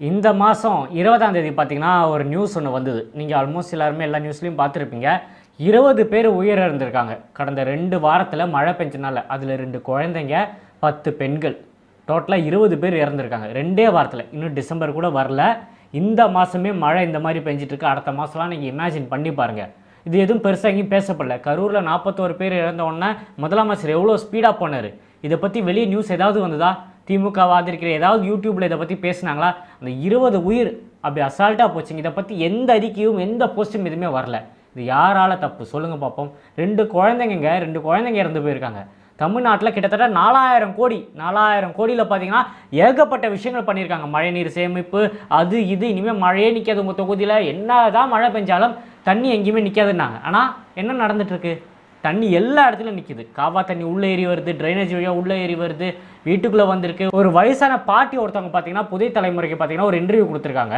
இந்த மாதம் இருபதாம் தேதி பார்த்தீங்கன்னா ஒரு நியூஸ் ஒன்று வந்தது. நீங்கள் ஆல்மோஸ்ட் எல்லாருமே எல்லா நியூஸ்லேயும் பார்த்துருப்பீங்க. இருபது பேர் உயிரிழந்திருக்காங்க. கடந்த ரெண்டு வாரத்தில் மழை பெஞ்சனால அதில் ரெண்டு குழந்தைங்க பத்து பெண்கள். டோட்டலாக இருபது பேர் இறந்துருக்காங்க. ரெண்டே வாரத்தில். இன்னும் டிசம்பர் கூட வரல. இந்த மாதமே மழை இந்த மாதிரி பெஞ்சிட்ருக்கு அடுத்த மாதம்லாம் நீங்கள் இமேஜின் பண்ணி பாருங்கள் இது எதுவும் பெருசாக எங்கேயும் பேசப்படல. கரூரில் நாற்பத்தோரு பேர் இறந்த உடனே முதலமைச்சர் எவ்வளோ ஸ்பீடாக போனார்? இதை பற்றி வெளியே நியூஸ் ஏதாவது வந்ததா? திமுக வாதிருக்கிற ஏதாவது யூடியூப்பில் இதை பற்றி பேசுனாங்களா? அந்த இருபது உயிர் அப்படி அசால்ட்டாக போச்சுங்க. இதை பற்றி எந்த அறிக்கையும் எந்த போஸ்ட்டும் எதுவுமே வரல. இது யாரால தப்பு? சொல்லுங்கள் பார்ப்போம் ரெண்டு குழந்தைங்க ரெண்டு குழந்தைங்க இறந்து போயிருக்காங்க. தமிழ்நாட்டில் கிட்டத்தட்ட நாலாயிரம் கோடி நாலாயிரம் கோடியில் பார்த்தீங்கன்னா ஏகப்பட்ட விஷயங்கள் பண்ணியிருக்காங்க. மழைநீர் சேமிப்பு அது இது இனிமேல் மழையே நிற்காது உங்கள் தொகுதியில். என்ன தான் மழை பெஞ்சாலும் தண்ணி எங்கேயுமே நிற்காதுன்னாங்க ஆனால் என்ன நடந்துட்டுருக்கு தண்ணி எல்லா இடத்துலையும் நிற்கிது காவா தண்ணி உள்ளே ஏறி வருது ட்ரைனேஜ் வழியாக உள்ளே ஏறி வருது வீட்டுக்குள்ளே வந்திருக்கு. ஒரு வயசான பாட்டி ஒருத்தவங்க பார்த்தீங்கன்னா புதிய தலைமுறைக்கு பார்த்தீங்கன்னா ஒரு இன்டர்வியூ கொடுத்துருக்காங்க.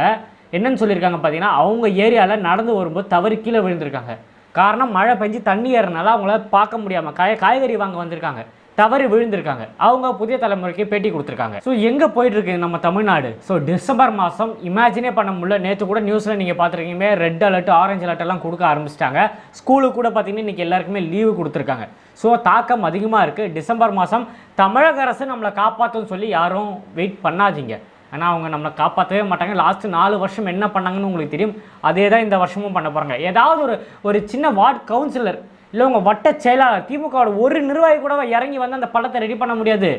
என்னன்னு சொல்லியிருக்காங்க பார்த்தீங்கன்னா அவங்க ஏரியாவில் நடந்து வரும்போது தவறு கீழே விழுந்திருக்காங்க. காரணம் மழை பெஞ்சு தண்ணி ஏறனால அவங்கள பார்க்க முடியாமல் காய காய்கறி வாங்க வந்திருக்காங்க. தவறி விழுந்திருக்காங்க. அவங்க புதிய தலைமுறைக்கு பேட்டி கொடுத்துருக்காங்க. ஸோ எங்கே போயிட்டு இருக்கு நம்ம தமிழ்நாடு? ஸோ டிசம்பர் மாதம் இமேஜினே பண்ண முடியல. நேற்று கூட நியூஸில் நீங்கள் பார்த்துருக்கீங்க ரெட் அலர்ட் ஆரஞ்சு அலர்ட் எல்லாம் கொடுக்க ஆரம்பிச்சிட்டாங்க. ஸ்கூலுக்கு கூட பார்த்தீங்கன்னா இன்றைக்கி எல்லாருக்குமே லீவு கொடுத்துருக்காங்க. ஸோ தாக்கம் அதிகமாக இருக்குது டிசம்பர் மாதம் தமிழக அரசு நம்மளை காப்பாற்றுன்னு சொல்லி யாரும் வெயிட் பண்ணாதீங்க. ஆனால் அவங்க நம்மளை காப்பாற்றவே மாட்டாங்க. லாஸ்ட்டு நாலு வருஷம் என்ன பண்ணாங்கன்னு உங்களுக்கு தெரியும். அதே தான் இந்த வருஷமும் பண்ண போகிறாங்க ஏதாவது ஒரு ஒரு சின்ன வார்டு கவுன்சிலர் இல்லை உங்கள் வட்ட செயலாளர் திமுகவோட ஒரு நிர்வாகி கூட இறங்கி வந்து அந்த படத்தை ரெடி பண்ண முடியாது?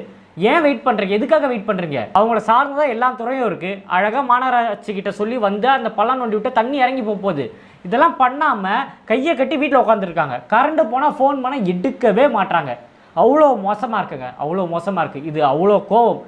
ஏன் வெயிட் பண்ணுறீங்க எதுக்காக வெயிட் பண்ணுறீங்க அவங்கள சார்ந்ததான் எல்லா துறையும் இருக்குது அழகாக மாநகராட்சி கிட்ட சொல்லி வந்து அந்த பள்ளம் நோண்டி விட்டு தண்ணி இறங்கி போகுது. இதெல்லாம் பண்ணாமல் கையை கட்டி வீட்டில் உட்காந்துருக்காங்க கரண்ட்டு போனால் ஃபோன் பண்ணால் எடுக்கவே மாட்றாங்க. அவ்வளோ மோசமாக இருக்குங்க. அவ்வளோ மோசமாக இருக்குது இது அவ்வளோ கோவம்.